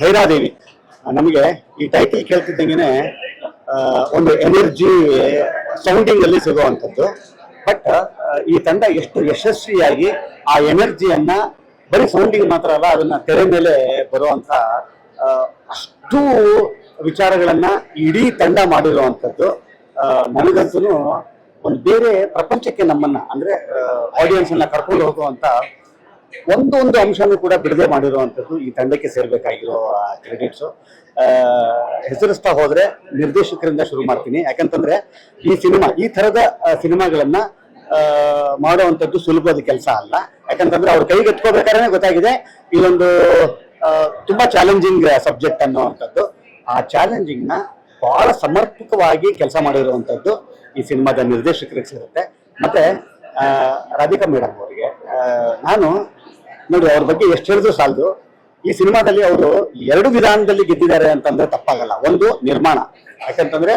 ಭೈರಾದೇವಿ ನಮಗೆ ಈ ಟೈಟಲ್ ಕೇಳ್ತಿದ್ದಂಗೆ ಒಂದು ಎನರ್ಜಿ ಸೌಂಡಿಂಗ್ ಅಲ್ಲಿ ಸಿಗುವಂಥದ್ದು. ಬಟ್ ಈ ತಂಡ ಎಷ್ಟು ಯಶಸ್ವಿಯಾಗಿ ಆ ಎನರ್ಜಿಯನ್ನ ಬರೀ ಸೌಂಡಿಂಗ್ ಮಾತ್ರ ಅಲ್ಲ, ಅದನ್ನ ತೆರೆ ಮೇಲೆ ಬರುವಂತ ಅಷ್ಟು ವಿಚಾರಗಳನ್ನ ಇಡೀ ತಂಡ ಮಾಡಿರುವಂಥದ್ದು. ನನಗಂತೂ ಒಂದು ಬೇರೆ ಪ್ರಪಂಚಕ್ಕೆ ನಮ್ಮನ್ನ, ಅಂದ್ರೆ ಆಡಿಯನ್ಸ್ ಅನ್ನ ಕರ್ಕೊಂಡು ಹೋಗುವಂತ ಒಂದು ಒಂದು ಅಂಶನೂ ಕೂಡ ಬಿಡುಗಡೆ ಮಾಡಿರುವಂಥದ್ದು ಈ ತಂಡಕ್ಕೆ ಸೇರ್ಬೇಕಾಗಿರೋ ಕ್ರೆಡಿಟ್ಸ್ ಹೆಸರಿಸ್ತಾ ಹೋದ್ರೆ ನಿರ್ದೇಶಕರಿಂದ ಶುರು ಮಾಡ್ತೀನಿ. ಯಾಕಂತಂದ್ರೆ ಈ ಸಿನಿಮಾ, ಈ ತರದ ಸಿನಿಮಾಗಳನ್ನ ಮಾಡುವಂಥದ್ದು ಸುಲಭದ ಕೆಲಸ ಅಲ್ಲ. ಯಾಕಂತಂದ್ರೆ ಅವ್ರ ಕೈಗೆ ಗೊತ್ತಾಗಿದೆ ಇದೊಂದು ತುಂಬಾ ಚಾಲೆಂಜಿಂಗ್ ಸಬ್ಜೆಕ್ಟ್ ಅನ್ನುವಂಥದ್ದು. ಆ ಚಾಲೆಂಜಿಂಗ್ನ ಬಹಳ ಸಮರ್ಪಕವಾಗಿ ಕೆಲಸ ಮಾಡಿರುವಂಥದ್ದು ಈ ಸಿನಿಮಾದ ನಿರ್ದೇಶಕರಿಗೆ ಸಿಗುತ್ತೆ. ಮತ್ತೆ ರಾಧಿಕಾ ಮೇಡಮ್ ಅವರಿಗೆ. ನಾನು ನೋಡಿ ಅವ್ರ ಬಗ್ಗೆ ಎಷ್ಟು ಹೇಳಿದ್ರು ಸಾಲದು. ಈ ಸಿನಿಮಾದಲ್ಲಿ ಅವರು ಎರಡು ವಿಧಾನದಲ್ಲಿ ಗೆದ್ದಿದ್ದಾರೆ ಅಂತಂದ್ರೆ ತಪ್ಪಾಗಲ್ಲ. ಒಂದು ನಿರ್ಮಾಣ. ಯಾಕಂತಂದ್ರೆ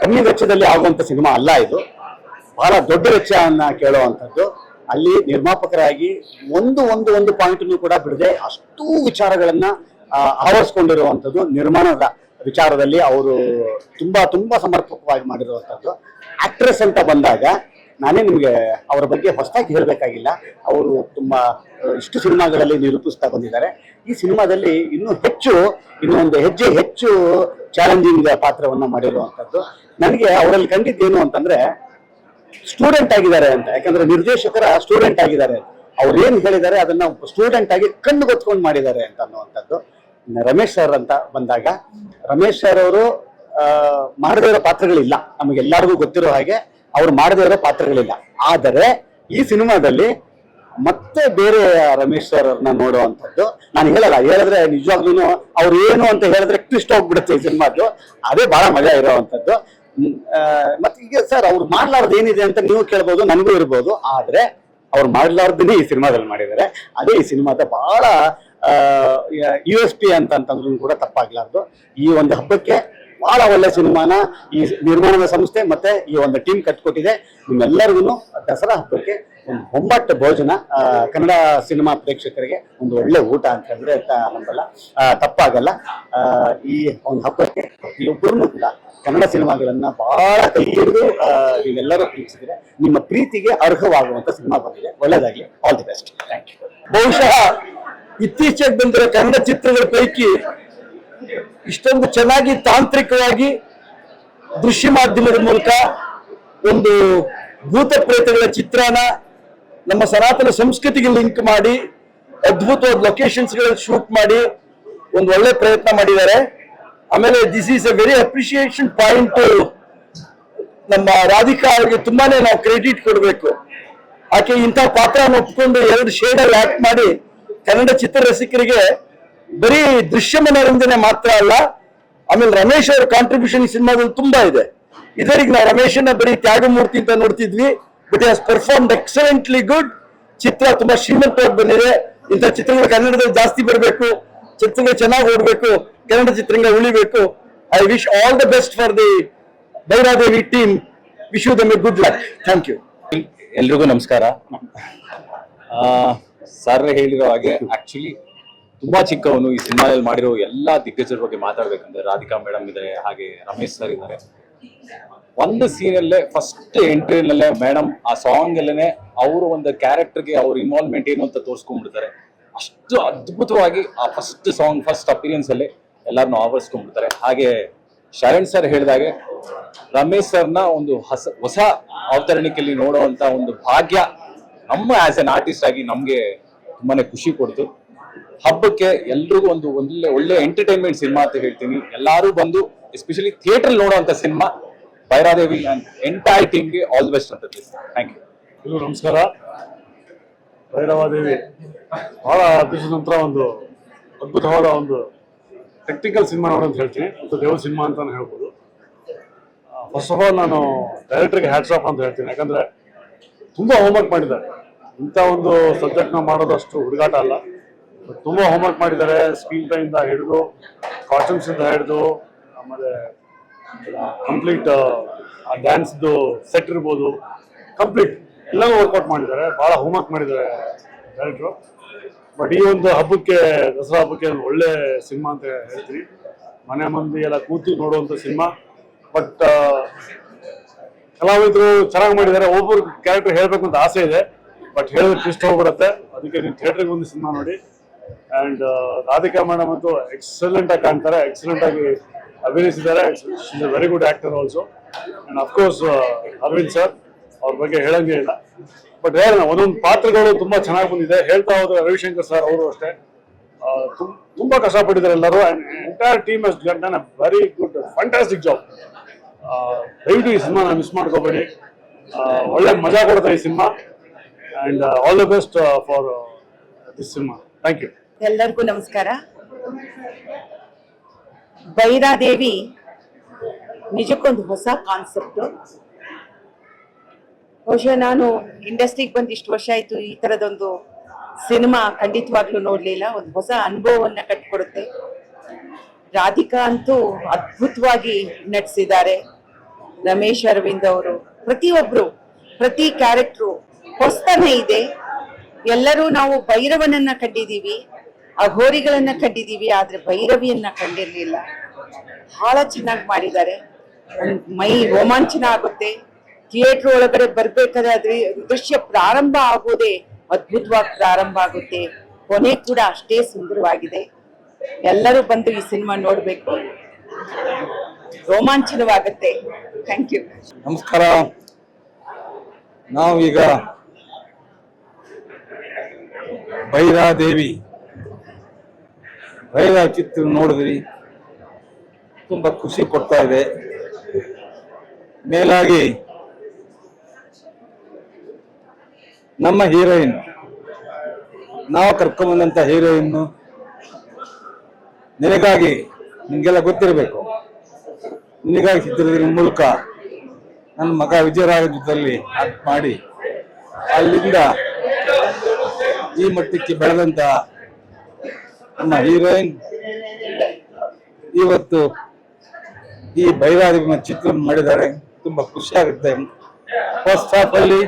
ಕಮ್ಮಿ ವೆಚ್ಚದಲ್ಲಿ ಆಗುವಂತ ಸಿನಿಮಾ ಅಲ್ಲ ಇದು. ಬಹಳ ದೊಡ್ಡ ವೆಚ್ಚವನ್ನ ಕೇಳುವಂಥದ್ದು. ಅಲ್ಲಿ ನಿರ್ಮಾಪಕರಾಗಿ ಒಂದು ಒಂದು ಒಂದು ಪಾಯಿಂಟ್ ಕೂಡ ಬಿಡದೆ ಅಷ್ಟೂ ವಿಚಾರಗಳನ್ನ ಆವರಿಸ್ಕೊಂಡಿರುವಂಥದ್ದು ನಿರ್ಮಾಣದ ವಿಚಾರದಲ್ಲಿ ಅವರು ತುಂಬಾ ತುಂಬಾ ಸಮರ್ಪಕವಾಗಿ ಮಾಡಿರುವಂಥದ್ದು. ಆಕ್ಟ್ರೆಸ್ ಅಂತ ಬಂದಾಗ ನಾನೇ ನಿಮಗೆ ಅವರ ಬಗ್ಗೆ ಹೊಸದಾಗಿ ಹೇಳಬೇಕಾಗಿಲ್ಲ. ಅವರು ತುಂಬ ಇಷ್ಟು ಸಿನಿಮಾಗಳಲ್ಲಿ ನಿರೂಪಿಸ್ತಾ ಬಂದಿದ್ದಾರೆ. ಈ ಸಿನಿಮಾದಲ್ಲಿ ಇನ್ನೂ ಹೆಚ್ಚು, ಇನ್ನೊಂದು ಹೆಜ್ಜೆ ಹೆಚ್ಚು ಚಾಲೆಂಜಿಂಗ್ ಪಾತ್ರವನ್ನು ಮಾಡಿರುವಂಥದ್ದು. ನನಗೆ ಅವರಲ್ಲಿ ಕಂಡಿದ್ದೇನು ಅಂತಂದ್ರೆ ಸ್ಟೂಡೆಂಟ್ ಆಗಿದ್ದಾರೆ ಅಂತ. ಯಾಕಂದ್ರೆ ನಿರ್ದೇಶಕರ ಸ್ಟೂಡೆಂಟ್ ಆಗಿದ್ದಾರೆ. ಅವ್ರು ಏನು ಹೇಳಿದ್ದಾರೆ ಅದನ್ನ ಸ್ಟೂಡೆಂಟ್ ಆಗಿ ಕಣ್ಣು ಗೊತ್ಕೊಂಡು ಮಾಡಿದ್ದಾರೆ ಅಂತ ಅನ್ನುವಂಥದ್ದು. ರಮೇಶ್ ಸರ್ ಅಂತ ಬಂದಾಗ, ರಮೇಶ್ ಸರ್ ಅವರು ಮಾಡದಿರೋ ಪಾತ್ರಗಳಿಲ್ಲ. ನಮಗೆಲ್ಲರಿಗೂ ಗೊತ್ತಿರೋ ಹಾಗೆ ಅವ್ರು ಮಾಡದೇ ಇರೋ ಪಾತ್ರಗಳಿಲ್ಲ. ಆದರೆ ಈ ಸಿನಿಮಾದಲ್ಲಿ ಮತ್ತೆ ಬೇರೆ ರಮೇಶ್ ಸರ್ ಅವ್ರನ್ನ ನೋಡುವಂಥದ್ದು ನಾನು ಹೇಳಲ್ಲ. ಹೇಳಿದ್ರೆ ನಿಜವಾಗ್ಲೂ ಅವ್ರು ಏನು ಅಂತ ಹೇಳಿದ್ರೆ ಟ್ವಿಸ್ಟ್ ಹೋಗ್ಬಿಡುತ್ತೆ ಈ ಸಿನಿಮಾದ್ದು. ಅದೇ ಬಹಳ ಮಜಾ ಇರೋವಂಥದ್ದು ಮತ್ತೆ ಈಗ ಸರ್ ಅವ್ರು ಮಾಡ್ಲಾರ್ದು ಏನಿದೆ ಅಂತ ನೀವು ಕೇಳ್ಬೋದು, ನನಗೂ ಇರ್ಬೋದು. ಆದ್ರೆ ಅವ್ರು ಮಾಡ್ಲಾರ್ದನ್ನೇ ಈ ಸಿನಿಮಾದಲ್ಲಿ ಮಾಡಿದ್ದಾರೆ. ಅದೇ ಈ ಸಿನಿಮಾದ ಬಹಳ ಯು ಎಸ್ ಪಿ ಅಂತ ಅಂತಂದ್ರೂ ಕೂಡ ತಪ್ಪಾಗ್ಲಾರ್ದು. ಈ ಒಂದು ಹಬ್ಬಕ್ಕೆ ಬಹಳ ಒಳ್ಳೆ ಸಿನಿಮಾನ ಈ ನಿರ್ಮಾಣದ ಸಂಸ್ಥೆ ಮತ್ತೆ ಈ ಒಂದು ಟೀಮ್ ಕಟ್ಕೊಟ್ಟಿದೆ. ನಿಮ್ಮೆಲ್ಲರಿಗೂ ದಸರಾ ಹಬ್ಬಕ್ಕೆ ಒಂದು ಒಂಬತ್ತು ಭೋಜನ ಕನ್ನಡ ಸಿನಿಮಾ ಪ್ರೇಕ್ಷಕರಿಗೆ ಒಂದು ಒಳ್ಳೆ ಊಟ ಅಂತ ಹೇಳಿದ್ರೆ ನಂಬಲ್ಲ. ತಪ್ಪಾಗಲ್ಲ. ಈ ಒಂದು ಹಬ್ಬಕ್ಕೆ ಇಬ್ಬರು ಕೂಡ ಕನ್ನಡ ಸಿನಿಮಾಗಳನ್ನ ಬಹಳ ಕೈ ನೀವೆಲ್ಲರೂ ಪ್ರೀತಿಸಿದ್ರೆ, ನಿಮ್ಮ ಪ್ರೀತಿಗೆ ಅರ್ಹವಾಗುವಂತ ಸಿನಿಮಾ ಬಂದಿದೆ. ಒಳ್ಳೆದಾಗ್ಲಿ. All the best thank you ಬಹುಶಃ ಇತ್ತೀಚೆಗೆ ಬಂದಿರೋ ಕನ್ನಡ ಚಿತ್ರಗಳ ಪೈಕಿ ಇಷ್ಟೊಂದು ಚೆನ್ನಾಗಿ ತಾಂತ್ರಿಕವಾಗಿ ದೃಶ್ಯ ಮಾಧ್ಯಮದ ಮೂಲಕ ಒಂದು ಭೂತ ಪ್ರೇತಗಳ ಚಿತ್ರನ ನಮ್ಮ ಸನಾತನ ಸಂಸ್ಕೃತಿಗೆ ಲಿಂಕ್ ಮಾಡಿ, ಅದ್ಭುತವಾದ ಲೊಕೇಶನ್ಸ್ಗಳಲ್ಲಿ ಶೂಟ್ ಮಾಡಿ, ಒಂದು ಒಳ್ಳೆ ಪ್ರಯತ್ನ ಮಾಡಿದ್ದಾರೆ. ಆಮೇಲೆ this is a very appreciation point ನಮ್ಮ ರಾಧಿಕಾ ಅವರಿಗೆ ತುಂಬಾನೇ ನಾವು ಕ್ರೆಡಿಟ್ ಕೊಡಬೇಕು. ಆಕೆ ಇಂಥ ಪಾತ್ರ ಒಪ್ಕೊಂಡು ಎರಡು ಶೇಡಲ್ಲಿ ಆಕ್ಟ್ ಮಾಡಿ ಕನ್ನಡ ಚಿತ್ರರಸಿಕರಿಗೆ ಬರೀ ದೃಶ್ಯ ಮನೋರಂಜನೆ ಮಾತ್ರ ಅಲ್ಲ, ಆಮೇಲೆ ರಮೇಶ್ ಅವರ ಕಾಂಟ್ರಿಬ್ಯೂಷನ್ ಸಿನಿಮಾದಲ್ಲಿ ತುಂಬಾ ಇದೆ. ಇದರಿಗೆ ನಾವು ರಮೇಶನ್ನ ಬರೀ ತ್ಯಾಗಮೂರ್ತಿ ಅಂತ ನೋಡ್ತಿದ್ವಿ but has performed excellently good ಚಿತ್ರ ತುಂಬಾ ಶ್ರೀಮಂತವಾಗಿ ಬಂದಿದೆ. ಇಂಥ ಚಿತ್ರಗಳು ಕನ್ನಡದಲ್ಲಿ ಜಾಸ್ತಿ ಬರಬೇಕು, ಚಿತ್ರಗಳು ಚೆನ್ನಾಗಿ ಓಡಬೇಕು ಕನ್ನಡ ಚಿತ್ರಗಳ ಉಳಿಬೇಕು. I wish all the best for the Bhairadevi team wish you the good luck thank you ಎಲ್ರಿಗೂ ನಮಸ್ಕಾರ. ಸರ್ ಹೇಳಿರೋ ಹಾಗೆ ಆಕ್ಚುಲಿ ತುಂಬಾ ಚಿಕ್ಕವನು ಈ ಸಿನಿಮಾದಲ್ಲಿ ಮಾಡಿರೋ ಎಲ್ಲಾ ದಿಗ್ಗಜರ ಬಗ್ಗೆ ಮಾತಾಡ್ಬೇಕಂದ್ರೆ ರಾಧಿಕಾ ಮೇಡಮ್ ಇದ್ದಾರೆ ಹಾಗೆ ರಮೇಶ್ ಸರ್ ಇದ್ದಾರೆ. ಒಂದು ಸೀನಲ್ಲೇ ಫಸ್ಟ್ ಎಂಟ್ರಿನಲ್ಲೇ ಮೇಡಮ್ ಆ ಸಾಂಗ್ ಅಲ್ಲೇನೆ ಅವರು ಒಂದು ಕ್ಯಾರೆಕ್ಟರ್ಗೆ ಅವ್ರ ಇನ್ವಾಲ್ವ್ಮೆಂಟ್ ಏನು ಅಂತ ತೋರಿಸ್ಕೊಂಡ್ಬಿಡ್ತಾರೆ. ಅಷ್ಟು ಅದ್ಭುತವಾಗಿ ಆ ಫಸ್ಟ್ ಸಾಂಗ್ ಫಸ್ಟ್ ಅಪಿರಿಯನ್ಸ್ ಅಲ್ಲಿ ಎಲ್ಲಾರನ್ನೂ ಆವರಿಸ್ಕೊಂಡ್ಬಿಡ್ತಾರೆ. ಹಾಗೆ ಶರಣ್ ಸರ್ ಹೇಳಿದಾಗೆ, ರಮೇಶ್ ಸರ್ನ ಒಂದು ಹೊಸ ಹೊಸ ಅವತರಣಿಕೆಯಲ್ಲಿ ನೋಡುವಂತ ಒಂದು ಭಾಗ್ಯ ನಮ್ಮ ಆಸ್ ಎನ್ ಆರ್ಟಿಸ್ಟ್ ಆಗಿ ನಮ್ಗೆ ತುಂಬಾನೇ ಖುಷಿ ಕೊಡ್ತು. ಹಬ್ಬಕ್ಕೆ ಎಲ್ರಿಗೂ ಒಂದು ಒಳ್ಳೆ ಒಳ್ಳೆ ಎಂಟರ್ಟೈನ್ಮೆಂಟ್ ಸಿನಿಮಾ ಅಂತ ಹೇಳ್ತೀನಿ. ಎಲ್ಲರೂ ಬಂದು ಎಸ್ಪೆಷಲಿ ಥಿಯೇಟರ್ ನೋಡುವಂತ ಸಿನಿಮಾ ಭೈರಾದೇವಿ ಎಂಟೈರ್ ಟೀಮ್ಗೆ ಆಲ್ ದಿ ಬೆಸ್ಟ್ ಅಂತ ಥ್ಯಾಂಕ್ ಯು ನಮಸ್ಕಾರ. ಭೈರವಾದೇವಿ, ಬಹಳ ದಿವಸದ ನಂತರ ಒಂದು ಅದ್ಭುತವಾದ ಒಂದು ಟೆಕ್ನಿಕಲ್ ಸಿನಿಮಾ ನೋಡಂತ ಅಂತ ಹೇಳ್ತೀನಿ. ಮತ್ತು ದೇವ ಸಿನಿಮಾ ಅಂತಾನೆ ಹೇಳ್ಬೋದು. ಫಸ್ಟ್ ಆಫ್ ಆಲ್ ನಾನು ಡೈರೆಕ್ಟರ್ಗೆ ಹ್ಯಾಟ್ಸ್ ಆಫ್ ಅಂತ ಹೇಳ್ತೀನಿ. ಯಾಕಂದರೆ ತುಂಬ ಹೋಮ್ವರ್ಕ್ ಮಾಡಿದ್ದಾರೆ. ಇಂಥ ಒಂದು ಸಬ್ಜೆಕ್ಟ್ನ ಮಾಡೋದು ಅಷ್ಟು ಹುಡುಗಾಟ ಅಲ್ಲ. ತುಂಬಾ ಹೋಮ್ವರ್ಕ್ ಮಾಡಿದ್ದಾರೆ ಸ್ಕ್ರೀನ್ ಟೈಮಿಂದ ಹಿಡಿದು ಕಾಸ್ಟ್ಯೂಮ್ಸಿಂದ ಹಿಡಿದು, ಆಮೇಲೆ ಕಂಪ್ಲೀಟ್ ಆ ಡ್ಯಾನ್ಸ್ದು ಸೆಟ್ ಇರ್ಬೋದು. ಕಂಪ್ಲೀಟ್ ಎಲ್ಲವೂ ವರ್ಕೌಟ್ ಮಾಡಿದ್ದಾರೆ ಬಹಳ ಹೋಮ್ವರ್ಕ್ ಮಾಡಿದ್ದಾರೆ ಡೈರೆಕ್ಟ್ರು ಬಟ್ ಈ ಒಂದು ಹಬ್ಬಕ್ಕೆ, ದಸರಾ ಹಬ್ಬಕ್ಕೆ ಒಂದು ಒಳ್ಳೆ ಸಿನಿಮಾ ಅಂತ ಹೇಳ್ತೀನಿ. ಮನೆ ಮಂದಿ ಎಲ್ಲ ಕೂತು ನೋಡುವಂತ ಸಿನಿಮಾ. ಬಟ್ ಕಲಾವಿದರು ಚೆನ್ನಾಗಿ ಮಾಡಿದ್ದಾರೆ. ಒಬ್ಬರು ಕ್ಯಾರೆಕ್ಟರ್ ಹೇಳಬೇಕು ಅಂತ ಆಸೆ ಇದೆ. ಬಟ್ ಹೇಳಿದ್ರೆ ಇಷ್ಟ ಹೋಗ್ಬಿಡುತ್ತೆ. ಅದಕ್ಕೆ ನೀವು ಥಿಯೇಟ್ರಿಗೆ ಒಂದು ಸಿನಿಮಾ ನೋಡಿ. ಅಂಡ್ ರಾಧಿಕಾ ಮೇಡಮ್ ಅಂತೂ ಎಕ್ಸಲೆಂಟ್ ಆಗಿ ಕಾಣ್ತಾರೆ ಎಕ್ಸಲೆಂಟ್ ಆಗಿ ಅಭಿನಯಿಸಿದ್ದಾರೆ. Very good actor also and of course Aravind sir ಅವ್ರ ಬಗ್ಗೆ ಹೇಳಂಗೆ ಇಲ್ಲ. ಬಟ್ ಹೇಳೋಣ, ಒಂದೊಂದು ಪಾತ್ರಗಳು ತುಂಬಾ ಚೆನ್ನಾಗಿ ಬಂದಿದೆ. ಹೇಳ್ತಾ ಹೋದ್ರೆ ರವಿಶಂಕರ್ ಸರ್ ಅವರು ಅಷ್ಟೇ. ತುಂಬ ಕಷ್ಟಪಟ್ಟಿದ್ದಾರೆ ಎಲ್ಲರೂ. And entire team has done a very good fantastic job ದಯವಿಟ್ಟು ಈ ಸಿನಿಮಾ ಮಿಸ್ ಮಾಡ್ಕೋಬೇಡಿ. ಒಳ್ಳೆ ಮಜಾ ಕೊಡುತ್ತೆ ಈ cinema. And all the best for this cinema. Thank you ಎಲ್ಲರಿಗೂ ನಮಸ್ಕಾರ. ಬೈರಾದೇವಿ ನಿಜಕ್ಕೊಂದು ಹೊಸ ಕಾನ್ಸೆಪ್ಟ್ ಬಹುಶಃ ನಾನು ಇಂಡಸ್ಟ್ರಿಗೆ ಬಂದು ಇಷ್ಟು ವರ್ಷ ಆಯ್ತು ಈ ತರದೊಂದು ಸಿನಿಮಾ ಖಂಡಿತವಾಗ್ಲೂ ನೋಡ್ಲಿಲ್ಲ. ಒಂದು ಹೊಸ ಅನುಭವವನ್ನ ಕಟ್ಕೊಡುತ್ತೆ. ರಾಧಿಕಾ ಅಂತೂ ಅದ್ಭುತವಾಗಿ ನಟಿಸಿದ್ದಾರೆ. ರಮೇಶ್ ಅರವಿಂದ್ ಅವರು. ಪ್ರತಿಯೊಬ್ರು, ಪ್ರತಿ ಕ್ಯಾರೆಕ್ಟ್ರು ಹೊಸತನೇ ಇದೆ. ಎಲ್ಲರೂ ನಾವು ಭೈರವನನ್ನ ಕಂಡಿದೀವಿ ಅಘೋರಿಗಳನ್ನ ಕಂಡಿದ್ದೀವಿ, ಆದ್ರೆ ಭೈರವಿಯನ್ನ ಕಂಡಿರ್ಲಿಲ್ಲ. ಬಹಳ ಚೆನ್ನಾಗಿ ಮಾಡಿದ್ದಾರೆ. ಮೈ ರೋಮಾಂಚನ ಆಗುತ್ತೆ. ಥಿಯೇಟರ್ ಒಳಗಡೆ ಬರ್ಬೇಕಾದ್ರೆ ದೃಶ್ಯ ಪ್ರಾರಂಭ ಆಗೋದೇ ಅದ್ಭುತವಾಗಿ ಪ್ರಾರಂಭ ಆಗುತ್ತೆ. ಕೊನೆ ಕೂಡ ಅಷ್ಟೇ ಸುಂದರವಾಗಿದೆ. ಎಲ್ಲರೂ ಬಂದು ಈ ಸಿನಿಮಾ ನೋಡ್ಬೇಕು. ರೋಮಾಂಚನವಾಗುತ್ತೆ. Thank you. ನಮಸ್ಕಾರ. ನಾವೀಗ ಭೈರಾದೇವಿ ಭೈರ ಚಿತ್ರ ನೋಡಿದ್ರಿ. ತುಂಬಾ ಖುಷಿ ಕೊಡ್ತಾ ಇದೆ. ಮೇಲಾಗಿ ನಮ್ಮ ಹೀರೋಯಿನ್. ನಾವು ಕರ್ಕೊಂಬಂದಂಥ ಹೀರೋಯಿನ್ ನಿನಗಾಗಿ ನಿಮಗೆಲ್ಲ ಗೊತ್ತಿರಬೇಕು. ನಿನಗಾಗಿ ಚಿತ್ರದ ಮೂಲಕ ನನ್ನ ಮಗ ವಿಜಯರಾಘ ಜೊತೆಯಲ್ಲಿ ಆಕ್ಟ್ ಮಾಡಿ ಅಲ್ಲಿಂದ ಈ ಮಟ್ಟಕ್ಕೆ ಬೆಳೆದಂತ ನಮ್ಮ ಹೀರೋಯಿನ್ ಇವತ್ತು ಈ ಬೈರಾದಿ ಚಿತ್ರ ಮಾಡಿದ್ದಾರೆ. ತುಂಬಾ ಖುಷಿ ಆಗುತ್ತೆ. ಫಸ್ಟ್ ಹಾಫ್ ಅಲ್ಲಿ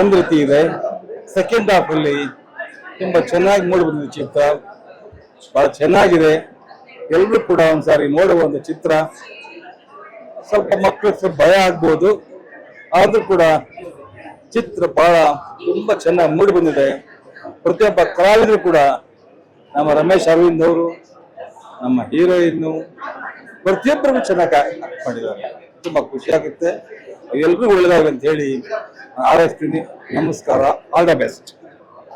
ಒಂದ್ ರೀತಿ ಇದೆ. ಸೆಕೆಂಡ್ ಹಾಫ್ ಅಲ್ಲಿ ತುಂಬಾ ಚೆನ್ನಾಗಿ ಮೂಡಿ ಬಂದಿದೆ ಚಿತ್ರ. ಬಹಳ ಚೆನ್ನಾಗಿದೆ. ಎಲ್ಲರೂ ಕೂಡ ಒಂದ್ಸಾರಿ ನೋಡುವ ಒಂದು ಚಿತ್ರ. ಸ್ವಲ್ಪ ಮಕ್ಕಳು ಭಯ ಆಗ್ಬೋದು. ಆದ್ರೂ ಕೂಡ ಚಿತ್ರ ಬಹಳ ತುಂಬಾ ಚೆನ್ನಾಗಿ ಮೂಡಿ ಬಂದಿದೆ. ಪ್ರತಿಯೊಬ್ಬ ಕಲಾವಿದರು ಕೂಡ ನಮ್ಮ ರಮೇಶ್ ಅರವಿಂದ್ ಅವರು, ನಮ್ಮ ಹೀರೋಯಿನ್ನು ಪ್ರತಿಯೊಬ್ಬರಿಗೂ ಚೆನ್ನಾಗಿ ಮಾಡಿದ್ದಾರೆ. ತುಂಬಾ ಖುಷಿ ಆಗುತ್ತೆ. ಎಲ್ರಿಗೂ ಒಳ್ಳೆದಾಗಲಿ ಅಂತ ಹೇಳಿ ಆರೈಸ್ತೀನಿ. ನಮಸ್ಕಾರ. All the best